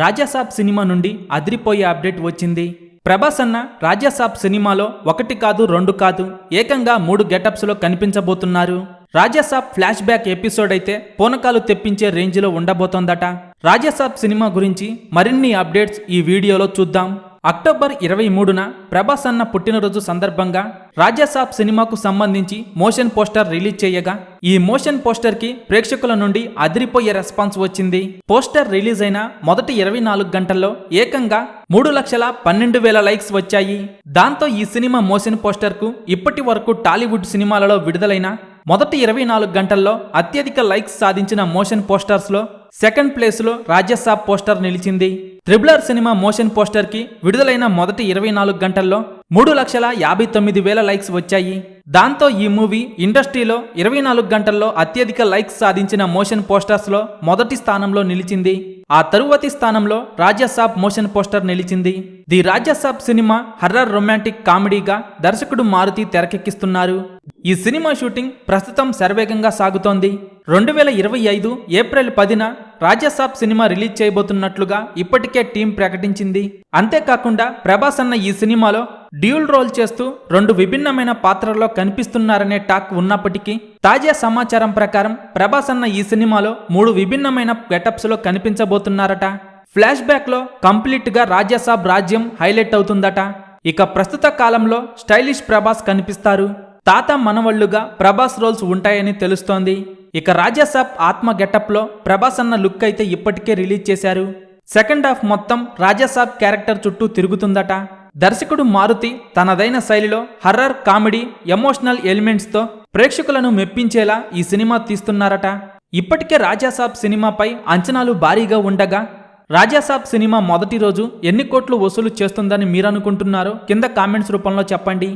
Raja Saab cinema నుండి అదిరిపోయే update వచ్చింది. ప్రభాస్ అన్న రాజాసాబ్ సినిమాలో ఒకటి కాదు రెండు కాదు ఏకంగా మూడు గెటప్స్లో కనిపించబోతున్నారు. రాజాసాబ్ ఫ్లాష్ బ్యాక్ ఎపిసోడ్ అయితే పూనకాలు తెప్పించే రేంజ్లో ఉండబోతోందట. రాజాసాబ్ సినిమా గురించి మరిన్ని అప్డేట్స్ ఈ వీడియోలో చూద్దాం. అక్టోబర్ ఇరవై మూడున ప్రభాస్ అన్న పుట్టినరోజు సందర్భంగా రాజాసాబ్ సినిమాకు సంబంధించి మోషన్ పోస్టర్ రిలీజ్ చేయగా ఈ మోషన్ పోస్టర్కి ప్రేక్షకుల నుండి అదిరిపోయే రెస్పాన్స్ వచ్చింది. పోస్టర్ రిలీజ్ అయిన మొదటి ఇరవై నాలుగు గంటల్లో ఏకంగా మూడు లక్షల పన్నెండు వేల లైక్స్ వచ్చాయి. దాంతో ఈ సినిమా మోషన్ పోస్టర్కు ఇప్పటి వరకు టాలీవుడ్ సినిమాలలో విడుదలైన మొదటి ఇరవై నాలుగు గంటల్లో అత్యధిక లైక్స్ సాధించిన మోషన్ పోస్టర్స్లో సెకండ్ ప్లేస్లో రాజ్యసాబ్ పోస్టర్ నిలిచింది. త్రిబులర్ సినిమా మోషన్ పోస్టర్కి విడుదలైన మొదటి ఇరవై నాలుగు గంటల్లో మూడు లక్షల యాభై తొమ్మిది వేల లైక్స్ వచ్చాయి. దాంతో ఈ మూవీ ఇండస్ట్రీలో ఇరవై నాలుగు గంటల్లో అత్యధిక లైక్స్ సాధించిన మోషన్ పోస్టర్స్లో మొదటి స్థానంలో నిలిచింది. ఆ తరువాతి స్థానంలో రాజ్యసాబ్ మోషన్ పోస్టర్ నిలిచింది. The Rajasaab cinema horror romantic కామెడీగా దర్శకుడు మారుతి తెరకెక్కిస్తున్నారు. ఈ సినిమా షూటింగ్ ప్రస్తుతం శరవేగంగా సాగుతోంది. రెండు వేల ఇరవై ఐదు ఏప్రిల్ పదిన రాజసాబ్ సినిమా రిలీజ్ చేయబోతున్నట్లుగా ఇప్పటికే టీం ప్రకటించింది. అంతేకాకుండా ప్రభాస్ అన్న ఈ సినిమాలో డ్యూల్ రోల్ చేస్తూ రెండు విభిన్నమైన పాత్రల్లో కనిపిస్తున్నారనే టాక్ ఉన్నప్పటికీ తాజా సమాచారం ప్రకారం ప్రభాస్ అన్న ఈ సినిమాలో మూడు విభిన్నమైన గెటప్స్లో కనిపించబోతున్నారట. ఫ్లాష్ బ్యాక్లో కంప్లీట్గా రాజ్యసాబ్ రాజ్యం హైలైట్ అవుతుందట. ఇక ప్రస్తుత కాలంలో స్టైలిష్ ప్రభాస్ కనిపిస్తారు. తాత మనవళ్ళుగా ప్రభాస్ రోల్స్ ఉంటాయని తెలుస్తోంది. ఇక రాజాసాబ్ ఆత్మ గెటప్లో ప్రభాస్ అన్న లుక్ అయితే ఇప్పటికే రిలీజ్ చేశారు. సెకండ్ హాఫ్ మొత్తం రాజాసాబ్ క్యారెక్టర్ చుట్టూ తిరుగుతుందట. దర్శకుడు మారుతి తనదైన శైలిలో హర్రర్ కామెడీ ఎమోషనల్ ఎలిమెంట్స్తో ప్రేక్షకులను మెప్పించేలా ఈ సినిమా తీస్తున్నారట. ఇప్పటికే రాజాసాబ్ సినిమాపై అంచనాలు భారీగా ఉండగా రాజాసాబ్ సినిమా మొదటి రోజు ఎన్ని కోట్లు వసూలు చేస్తుందని మీరనుకుంటున్నారో కింద కామెంట్స్ రూపంలో చెప్పండి.